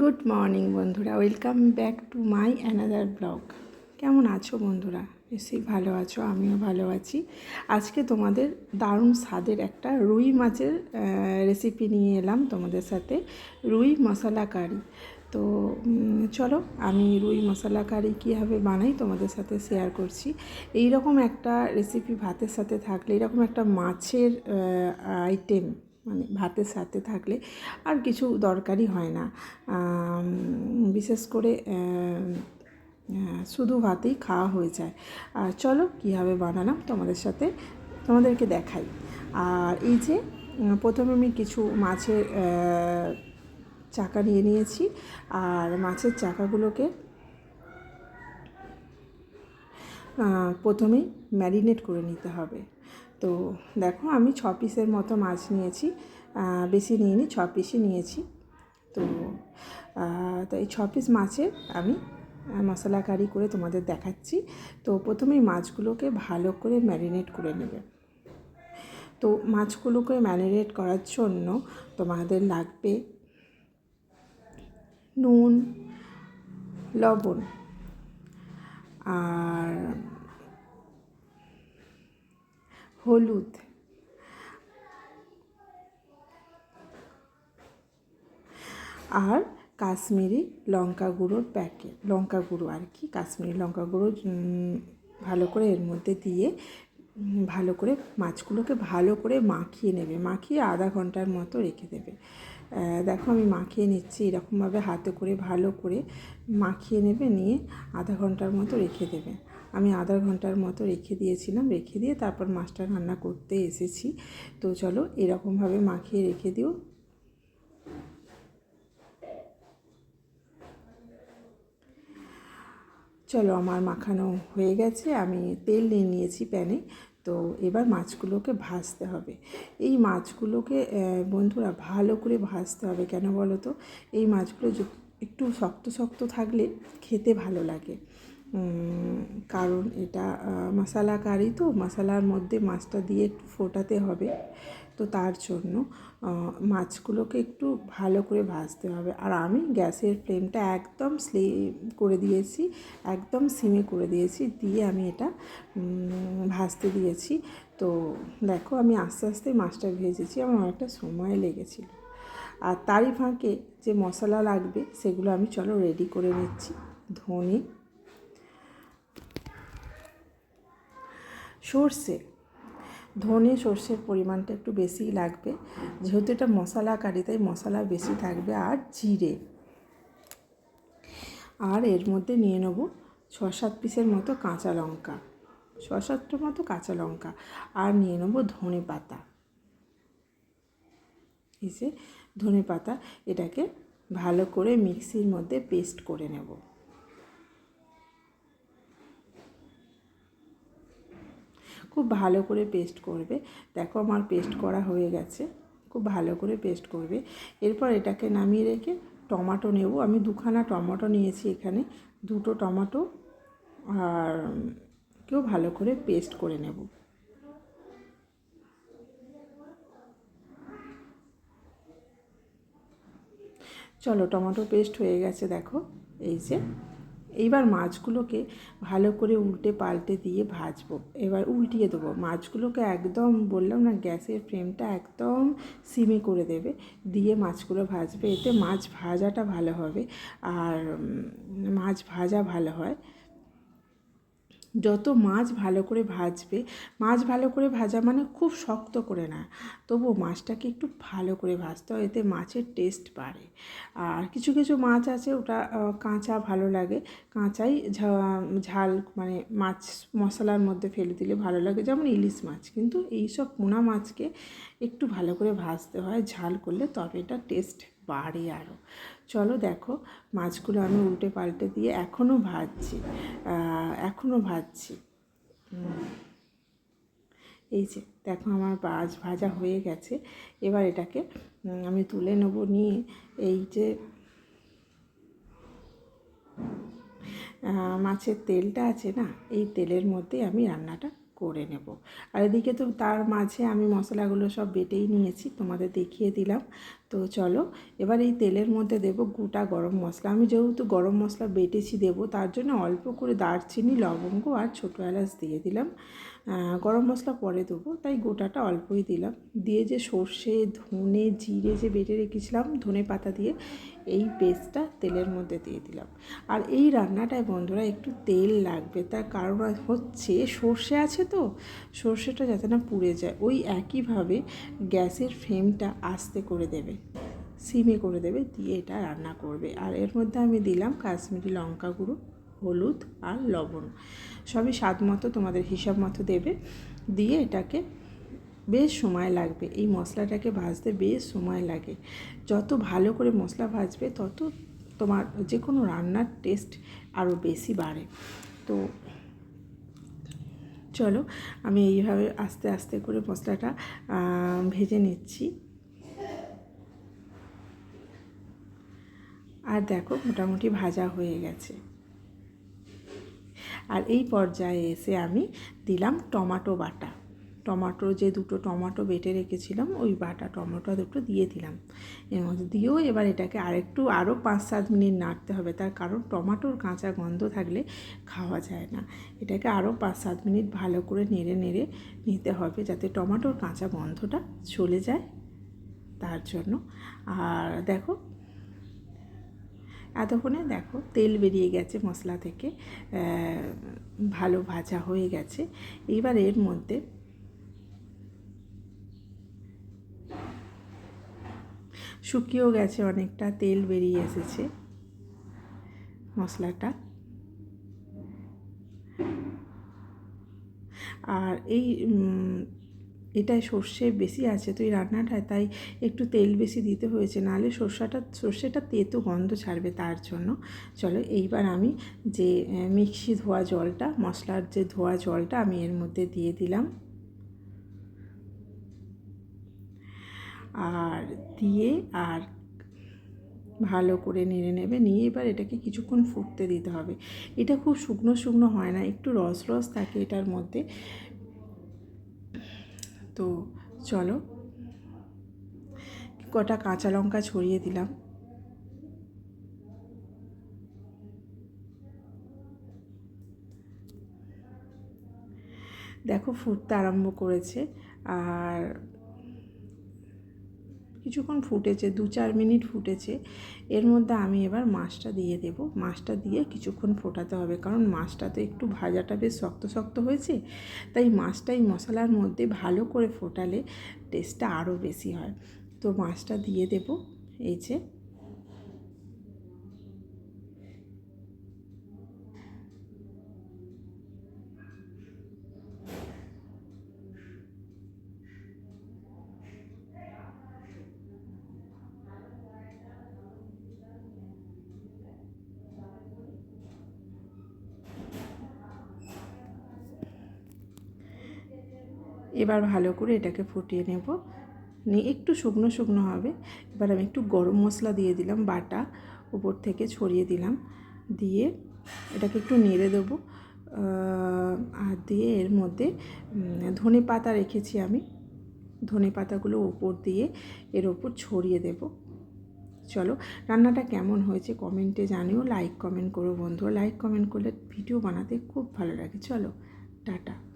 Good morning বন্ধুরা। Welcome back to my another blog কেমন আছো বন্ধুরা? নিশ্চয়ই ভালো আছো, আমিও ভালো আছি। আজকে তোমাদের দারুণ স্বাদের একটা রুই মাছের রেসিপি নিয়ে এলাম তোমাদের সাথে। রুই মশলা কারি। তো চলো আমি রুই মশলা কারি কীভাবে বানাই তোমাদের সাথে শেয়ার করছি। এই রকম একটা রেসিপি ভাতের সাথে থাকলে, এরকম একটা মাছের আইটেম মানে ভাতের সাথে থাকলে আর কিছু দরকারই হয় না। বিশেষ করে শুধু ভাতেই খাওয়া হয়ে যায়। আর চলো কীভাবে বানালাম তোমাদের সাথে, তোমাদেরকে দেখাই। আর এই যে প্রথমে আমি কিছু মাছের চাকা নিয়ে নিয়েছি। আর মাছের চাকাগুলোকে প্রথমেই ম্যারিনেট করে নিতে হবে। তো দেখো আমি ছ পিসের মতো মাছ নিয়েছি বেশি নিইনি, ছ পিসই নিয়েছি। তো তো এই ছ পিস মাছের আমি মশলা কারি করে তোমাদের দেখাচ্ছি। তো প্রথমেই মাছগুলোকে ভালো করে ম্যারিনেট করে নেবে। তো মাছগুলোকে ম্যারিনেট করার জন্য তোমাদের লাগবে নুন, লবণ আর হলুদ। আর কাশ্মীরি লঙ্কা গুঁড়োর প্যাকেট লঙ্কা গুঁড়ো আর কি, কাশ্মীরি লঙ্কা গুঁড়ো ভালো করে এর মধ্যে দিয়ে ভালো করে মাছগুলোকে ভালো করে মাখিয়ে নেবে, মাখিয়ে আধা ঘণ্টার মতো রেখে দেবে। দেখো আমি মাখিয়ে নিচ্ছি, এরকমভাবে হাতে করে ভালো করে মাখিয়ে নেবে, নিয়ে আধা ঘণ্টার মতো রেখে দেবে। আমি আধা ঘণ্টার মতো রেখে দিয়েছিলাম, রেখে দিয়ে তারপর মাছটা রান্না করতে এসেছি। তো চলো এরকমভাবে মাখিয়ে রেখে দিও। চলো আমার মাখানো হয়ে গেছে, আমি তেল নিয়ে নিয়েছি প্যানে। তো এবার মাছগুলোকে ভাজতে হবে। এই মাছগুলোকে বন্ধুরা ভালো করে ভাজতে হবে কেন বলো তো? এই মাছগুলো একটু শক্ত শক্ত থাকলে খেতে ভালো লাগে। কারণ এটা মশলা কারি তো, মশলার মধ্যে মাছটা দিয়ে একটু ফোটাতে হবে। তো তার জন্য মাছগুলোকে একটু ভালো করে ভাজতে হবে। আর আমি গ্যাসের ফ্লেমটা একদম স্লি করে দিয়েছি, একদম সিমে করে দিয়েছি, দিয়ে আমি এটা ভাজতে দিয়েছি। তো দেখো, আমি আস্তে আস্তে মাছটা ভেজেছি, আমার অনেকটা সময় লেগেছিল। আর তারই ফাঁকে যে মশলা লাগবে, সেগুলো আমি চলো রেডি করে নিচ্ছি। ধনে সর্ষে। ধনে সর্ষের পরিমাণটা একটু বেশিই লাগবে। যেহেতু এটা মশলা কারি তাই মশলা বেশি থাকবে আর জিরে। আর এর মধ্যে নিয়ে নেব ছ সাত পিসের মতো কাঁচা লঙ্কা। ছ সাতটার মতো কাঁচা লঙ্কা। আর নিয়ে নেব ধনে পাতা। যে ধনে পাতা, এটাকে ভালো করে মিক্সির মধ্যে পেস্ট করে নেব। খুব ভালো করে পেস্ট করবে। দেখো আমার পেস্ট করা হয়ে গেছে। খুব ভালো করে পেস্ট করবে। এরপর এটাকে নামিয়ে রেখে টমাটো নেব। আমি দুখানা টমাটো নিয়েছি এখানে। দুটো টমাটো আর কেউ ভালো করে পেস্ট করে নেব। চলো টমেটো পেস্ট হয়ে গেছে, দেখো। এই যে এইবার মাছগুলোকে ভালো করে উল্টে পাল্টে দিয়ে ভাজবো। এবার উল্টিয়ে দেবো। মাছগুলোকে একদম বললাম না, গ্যাসের ফ্লেমটা একদম সিমে করে দেবে। দিয়ে মাছগুলো ভাজবে। এতে মাছ ভাজাটা ভালো হবে। আর মাছ ভাজা ভালো হয়। যত মাছ ভালো করে ভাজবে, মাছ ভালো করে ভাজা মানে খুব শক্ত করে না, তবুও মাছটাকে একটু ভালো করে ভাজতে হয়, এতে মাছের টেস্ট বাড়ে। আর কিছু কিছু মাছ আছে ওটা কাঁচা ভালো লাগে, কাঁচাই ঝাল মানে মাছ মশলার মধ্যে ফেলে দিলে ভালো লাগে, যেমন ইলিশ মাছ, কিন্তু এই সব পোনা মাছকে একটু ভালো করে ভাজতে হয়, ঝাল করলে তবে এটা টেস্ট বাড়ে আরও চলো দেখো, মাছগুলো আমি উল্টে পাল্টে দিয়ে এখনও ভাজছি। এখনও ভাজছি। এই যে, দেখো আমার মাছ ভাজা হয়ে গেছে। এবার এটাকে আমি তুলে নেব নিয়ে। এই যে মাছের তেলটা আছে না, এই তেলের মধ্যে আমি রান্নাটা করে নেব। আর এদিকে তো তার মাঝে আমি মশলাগুলো সব বেটেই নিয়েছি, তোমাদের দেখিয়ে দিলাম। তো চলো, এবার এই তেলের মধ্যে দেব গোটা গরম মশলা। আমি যেহেতু গরম মশলা বেটেছি দেব, তার জন্য অল্প করে দারচিনি, লবঙ্গ আর ছোটো এলাচ দিয়ে দিলাম। গরম মশলা পরে দেবো। তাই গোটাটা অল্পই দিলাম। দিয়ে যে সর্ষে, ধনে, জিরে যে বেটে রেখেছিলাম, ধনে পাতা দিয়ে এই পেস্টটা তেলের মধ্যে দিয়ে দিলাম। আর এই রান্নাটায় বন্ধুরা একটু তেল লাগবে, তার কারণ হচ্ছে সর্ষে আছে তো, সর্ষেটা যাতে না পুড়ে যায়, ওই একইভাবে গ্যাসের ফ্লেমটা আস্তে করে দেবে, সিমে করে দেবে, দিয়ে এটা রান্না করবে। আর এর মধ্যে আমি দিলাম কাশ্মীরি লঙ্কা গুঁড়ো। হলুদ আর লবণ। সবই স্বাদ মতো তোমাদের হিসাব মতো দেবে। দিয়ে এটাকে বেশ সময় লাগবে। এই মশলাটাকে ভাজতে বেশ সময় লাগে। যত ভালো করে মশলা ভাজবে, তত তোমার যে কোনো রান্নার টেস্ট আরও বেশি বাড়ে। তো চলো, আমি এইভাবে আস্তে আস্তে করে মশলাটা ভেজে নিচ্ছি। আর দেখো, মোটামুটি ভাজা হয়ে গেছে। আর এই পর্যায়ে এসে আমি দিলাম টমাটো বাটা। টমাটো যে দুটো টমাটো বেটে রেখেছিলাম, ওই বাটা টমেটো দুটো দিয়ে দিলাম। এর মধ্যে দিয়েও এবার এটাকে আরেকটু আরও পাঁচ সাত মিনিট নাড়তে হবে, তার কারণ টমাটোর কাঁচা গন্ধ থাকলে খাওয়া যায় না। এটাকে আরও পাঁচ সাত মিনিট ভালো করে নেড়ে নেড়ে নিতে হবে, যাতে টমাটোর কাঁচা গন্ধটা চলে যায়। তার জন্য। আর দেখো এতক্ষণে দেখো তেল বেরিয়ে গেছে মশলা থেকে ভালো ভাজা হয়ে গেছে। এবার এর মধ্যে শুকিয়েও গেছে অনেকটা, তেল বেরিয়ে এসেছে মশলাটা। আর এই এটায় সর্ষে বেশি আছে, তো এই রান্নাটায় তাই একটু তেল বেশি দিতে হয়েছে, নাহলে সর্ষাটা, সর্ষেটা তেতো গন্ধ ছাড়বে তার জন্য। চলো এইবার আমি যে মিক্সি ধোয়া জলটা, মশলার যে ধোয়া জলটা আমি এর মধ্যে দিয়ে দিলাম। আর দিয়ে আর ভালো করে নেড়ে নেবে নিয়ে এবার এটাকে কিছুক্ষণ ফুটতে দিতে হবে। এটা খুব শুকনো শুকনো হয় না, একটু রস রস থাকে এটার মধ্যে। তো চলো। কটা কাঁচা লঙ্কা ছড়িয়ে দিলাম। দেখো ফুটতে আরম্ভ করেছে। আর কিছুক্ষণ ফুটেছে, দু চার মিনিট ফুটেছে, এর মধ্যে আমি এবার মাছটা দিয়ে দেব। মাছটা দিয়ে কিছুক্ষণ ফোটাতে হবে, কারণ মাছটা তো একটু ভাজাটা বেশ শক্ত শক্ত হয়েছে, তাই মাছটা এই মশলার মধ্যে ভালো করে ফোটালে টেস্টটা আরও বেশি হয়। তো মাছটা দিয়ে দেব, এই যে। এবার ভালো করে এটাকে ফুটিয়ে নেব। নিয়ে একটু শুকনো শুকনো হবে। এবার আমি একটু গরম মশলা দিয়ে দিলাম, বাটা উপর থেকে ছড়িয়ে দিলাম। দিয়ে এটাকে একটু নেড়ে দেবো। আর দিয়ে এর মধ্যে ধনে পাতা রেখেছি আমি। ধনে পাতাগুলো ওপর দিয়ে এর ওপর ছড়িয়ে দেব। চলো, রান্নাটা কেমন হয়েছে কমেন্টে জানিও। লাইক কমেন্ট করো বন্ধু লাইক কমেন্ট করলে ভিডিও বানাতে খুব ভালো লাগে। চলো, টাটা।